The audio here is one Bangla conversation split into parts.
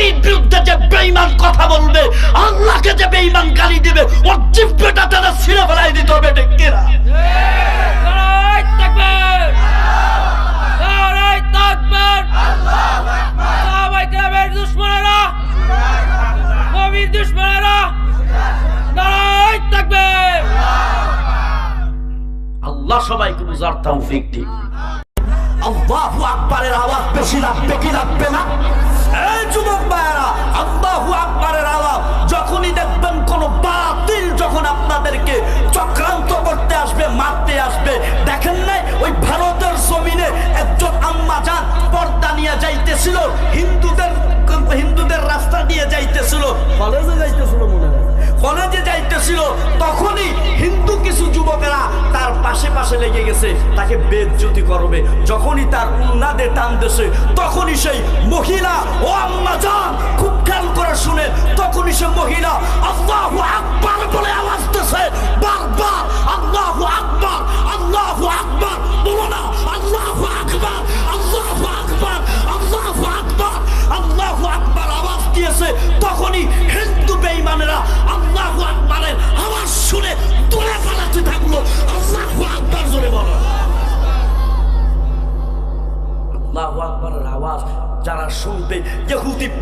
নবীর বিরুদ্ধে যে বেঈমান কথা বলবে আল্লাহকে যে বেঈমান গালি দিবে ওর জিব্বেটা তারা ছিঁড়ে ফেলাই দিতে হবে তাকবীর আল্লাহ সবাইকে বুঝার তৌফিক দিক। আল্লাহু আকবারের আওয়াজ বেশি লাগবে কি লাগবে না? এই যুবক ভাইয়েরা, আল্লাহু আকবারের আওয়াজ, যখনই দেখবেন কোন বাতিল যখন আপনাদেরকে চক্রান্ত করতে আসবে, মারতে আসবে, দেখেন নাই? ওই ভারতের জমিনে একজন আম্মা যান, পর্দা নিয়ে যাইতেছিল, হিন্দুদের হিন্দুদের রাস্তা দিয়ে যাইতেছিল, কলেজে যাইতেছিল মনে হয়। কলেজে যাইতেছিল, তখনই হিন্দু কিছু যুবকেরা তার পাশে পাশে লেগে গেছে, তাকে বেজ্জতি করবে। যখনই তার উন্নাদে টান দেশে, তখনই সেই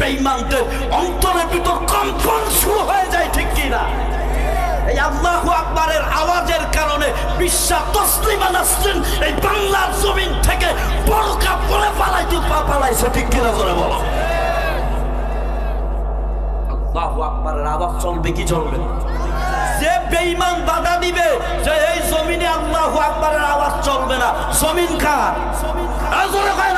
বেঈমানদের অন্তরের ভিতর কম্পন শুরু হয়ে যায়, ঠিক কি না এই আল্লাহু আকবারের আওয়াজের কারণে বিশ্বাস তসলিমা নাসরিন এই বাংলার জমিন থেকে বড়কা বলে পালাইতে, পা পালাইছে, ঠিক কিনা করে বলো? আল্লাহু আকবারের আওয়াজ চলবে কি চলবে না? যে বেঈমান বাধা দিবে, যে এই জমিনে আল্লাহু আকবারের আওয়াজ চলবে না। জমিন খান জোরে কয়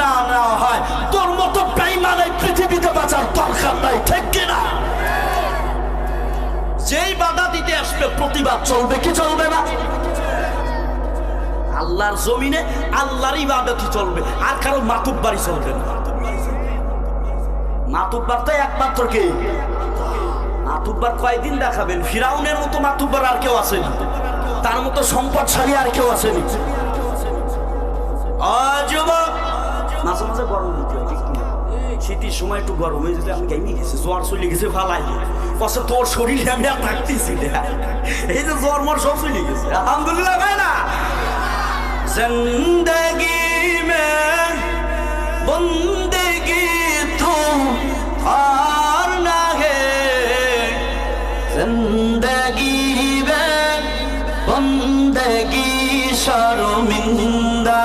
না নেওয়া হয়। তোর মতো বেঈমান এই পৃথিবীতে বাঁচার দরকার নাই ঠিক কিনা? যেই বাধা দিতে আসবে প্রতিবাদ চলবে কি চলবে না? আল্লাহর জমিনে আল্লাহর ইবাদতই চলবে আর কারও মাতুব বাড়ি চলবে না। মাতুব্বার তো একমাত্র কে? মাতুব্বার কয়দিন দেখাবেন? ফিরাউনের মতো মাতুব্বার আর কেউ আসেনি। তার মতো সম্পদশালী আর কেউ আসেনি। আ, যুবক মাঝে মাঝে গরম হইতে হয়, ঠিক কিনা? শীতের সময় একটু গরম হয়ে যদি আমি ঘেমে গেছি জ্বর চলে গেছে, ফালাই কষ্ট, তোর শরীরে আমি আর থাকতেছি না। এই যে জ্বর, মর, সব চলে গেছে। আলহামদুলিল্লাহ ভাই না? জিন্দগি মে বন্দগি তো আর না হে। জিন্দগি মে বন্দগি, শরমিন্দা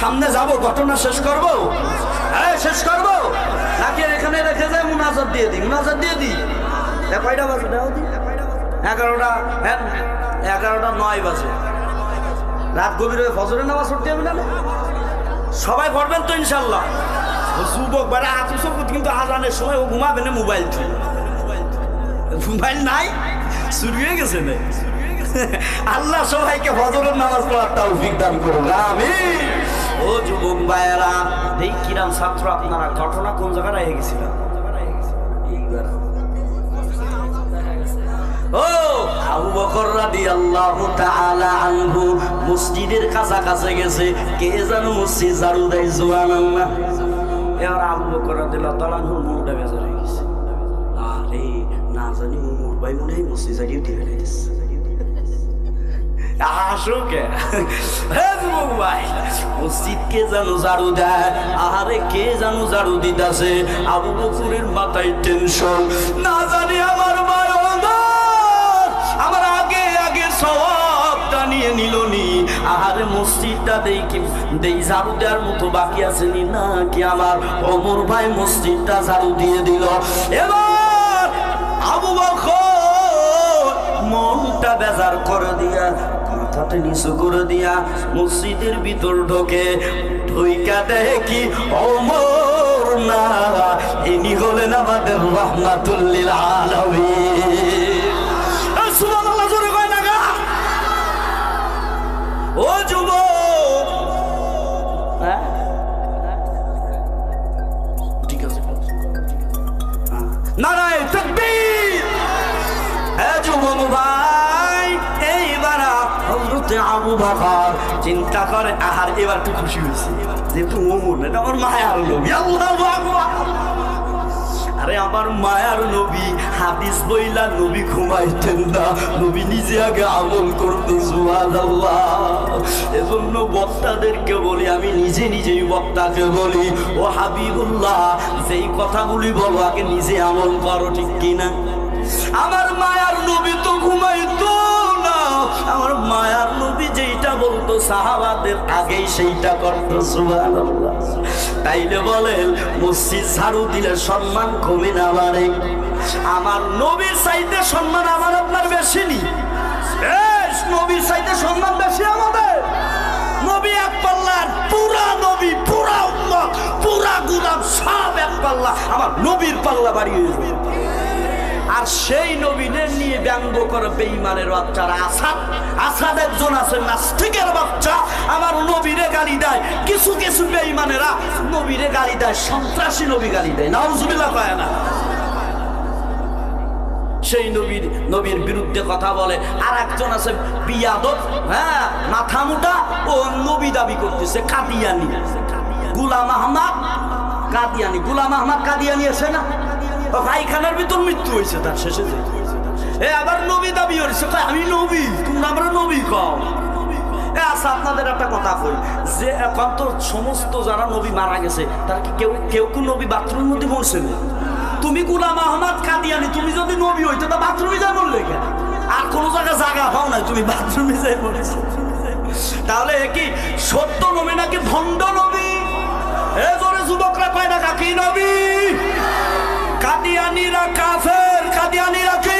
সামনে যাব? ঘটনা শেষ করব? হ্যাঁ শেষ করব। নাকি এখানে রেখে যায় মুনাজাত দিয়ে দিই, মুনাজাত দিয়ে দিই। কয়টা বাজে এগারোটা হ্যাঁ এগারোটা নয় বাজে। রাত গভীর হয়ে ফজরের নামাজ পড়তে হবে না? সবাই পড়বেন তো ইনশাল্লাহ। যুবক বেড়া হাত কিন্তু আজানের সময় ও ঘুমাবে না মোবাইল মোবাইল নাই? চুরি হয়ে গেছে না। আল্লাহ সবাইকে ফজরের নামাজ পড়ার তৌফিক দান করুন ও যুবক ভাইয়েরা, এই কিরাম ছাত্র আপনারা ঘটনা কোন জায়গায় রেখে গেছিলেন? গেছে, কে জানো মসজিদ বকর গেছে। আরে, না জানি মোর ভাই মনে হয় মসজিদ ঝাড়িয়ে দিয়ে ঝাড়ু আহারে, কে জানো ঝাড়ু আবু টেনশন আমার আগে আগে আহারে, মসজিদটা দেই ঝাড়ু মতো বাকি আছে না? কি আমার? অমর ভাই মসজিদটা ঝাড়ু দিয়ে দিল। এবার আবু বকর মনটা বেজার করে দিয়া মাথাটা নিচু করে দিয়া মসজিদের ভিতর ঢোকে। ঢুইকা দেখি অমর না। ইনি হলেন আমাদের রহমাতুল্লিল গা। ও যুবক। হ্যাঁ? আছে। নারায় তকবীর। এ ভাই। এইবার আবু চিন্তা করে, আহার, এবার খুশি হয়েছে। যেহেতু আমার মায়ার আমার মায়ার নবী, হাদিস বইলা নবী ঘুমাইতেন না। নবী নিজে আগে আমল এজন্য বক্তাদেরকে বলি, আমি নিজে নিজেই বক্তাকে বলি, ও হাবিবুল্লাহ, যেই কথাগুলি বলো, আগে নিজে আমল করো, ঠিক কিনা? আমার মায়ার নবী তো ঘুমাইতো আমার মায়ার নবী যেইটা বলতো, সাহাবাদের আগেই সেইটা করতো, সুবহানাল্লাহ। তাইলে বলেন, মসজিদ ঝাড়ু দিলে সম্মান কমে না বাড়ে? আমার নবীর চাইতে সম্মান আমার আপনার বেশি নি? নবীর চাইতে সম্মান বেশি আমাদের। নবী এক পাল্লার, পুরা নবী, পুরা উম্মত, পুরা গুলাম সব এক পাল্লা। আমার নবীর পাল্লা বাড়িয়ে আর সেই নবীনের নিয়ে ব্যঙ্গ করে বেইমানের বাচ্চারা আসাদ। আসাদ একজন আছে নাস্তিকের বাচ্চা। আমার নবীরে গালি দেয়। কিছু কিছু বেইমানেরা নবীরে গালি দেয়, সন্ত্রাসী নবী গালি দেয়। নাউজুবিল্লাহ পায় না? সেই নবীর নবীর বিরুদ্ধে কথা বলে। আর একজন আছে বিয়াদব হ্যাঁ মাথা মুটা। ও নবী দাবি করতেছে, কাদিয়ানি। গুলাম আহমদ, কাদিয়ানি। গুলাম আহমদ কাদিয়ানি আছে না? ও ভাইখানার ভিতর মৃত্যু হয়েছে তার শেষে যে। এ আবার নবী দাবি কয়, আমি নবী তোমরা আমরা নবী কও। আচ্ছা আপনাদের একটা কথা কই যে এখন তো সমস্ত যারা নবী মারা গেছে তার কি কেউ কেউ কেউ নবী বাথরুমের মধ্যে মরছে না তুমি গুলাম আহমদ কাদিয়ানি তুমি যদি নবী হইতো তা বাথরুমে যাই বললে কেন? আর কোনো জায়গায় জায়গা পাও না তুমি বাথরুমে যাই বলেছ। তাহলে কি সত্য নবী নাকি ভণ্ড নবী? এ জোরে যুবকরা কয় না কাকি নবী? কাদিয়ানিরা কাফের কাদিয়ানিরা কি?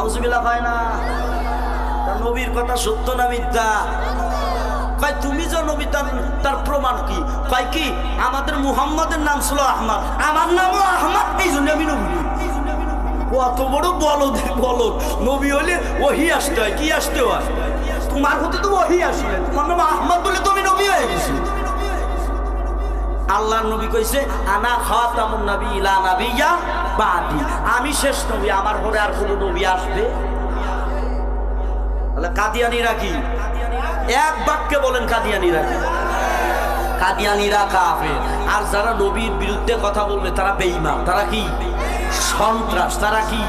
নাউজুবিল্লাহ হয় না। তার নবীর কথা সত্য না মিথ্যা? কয়, তুমি যে নবী, তার প্রমাণ কি? কয় কি, আমাদের মুহাম্মাদের নাম ছিল আহমদ। আমার নামও আহমদ এই জন্য আমি নবী। কত বড় বলদ বলদ। নবী হলে ওহি আসতে হয়, কি আসতে হয়? তোমার হতে তো ওহি আসলে তোমার নাম আহমদ বলে তুমি নবী হয়ে গেছি। আল্লাহর নবী কইছে, আনা খাতামুন নবী ইলা নাবিয়্যা বাদি। আমি শেষ নবী, আমার পরে আর কোনো নবী আসবে? কাদিয়ানিরা কি? এক বাক্যে বলেন কাদিয়ানিরা কি? কাদিয়ানিরা কাফে আর যারা নবীর বিরুদ্ধে কথা বলবে, তারা বেঈমান। তারা কি? সন্ত্রাস। তারা কি?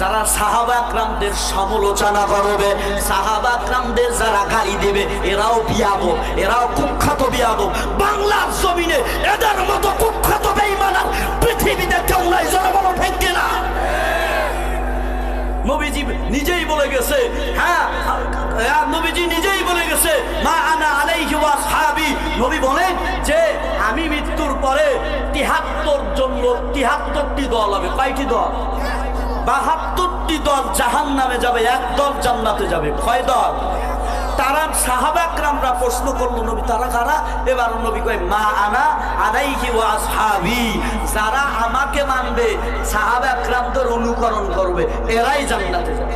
যারা সাহাবাকরামদের সমালোচনা করবে সাহাবাকরামদের যারা গালি দেবে, এরাও বিয়াব এরাও কুখ্যাত বিয়াব বাংলার জমিনে এদের মতো কুখ্যাত আর পৃথিবীতে কেউ নাই বলো ঠিক কিনা। নবীজি নিজেই বলে গেছে হ্যাঁ হ্যাঁ, নবীজি নিজেই বলে গেছে মা আনা আলাইহি ওয়া সাহাবি নবী বলেন যে আমি মৃত্যুর পরে তিহাত্তর জন্য তিহাত্তরটি দল হবে। কয়টি দল? বাহাত্তরটি দল জাহান নামে যাবে এক দল জান্নাতে যাবে। কয় দল? তারা সাহাবাকরামরা প্রশ্ন করল, নবী, তারা কারা? এবার নবী কয়, মা আনা আলাইহি ওয়া আসহাবি। যারা আমাকে মানবে সাহাবাকরামদের অনুকরণ করবে, এরাই জান্নাতে যাবে।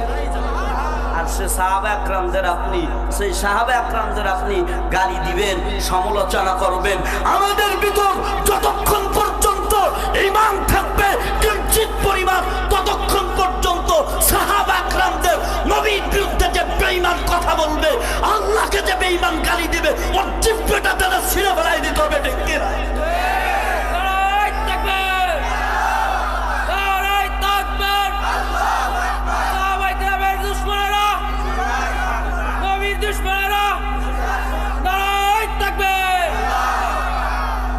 আপনি গালি দিবেন, সমালোচনা করবেন। আমাদের ভিতর যতক্ষণ পর্যন্ত থাকবে, কিঞ্চিত ততক্ষণ পর্যন্ত সাহাবা একরামদের নবীর বিরুদ্ধে যে বেঈমান কথা বলবে, আল্লাহকে যে বেঈমান গালি দিবে, ওর জিব্বেটা তারা ছিঁড়ে ফেলাই দিতে হবে, ঠিক কিনা?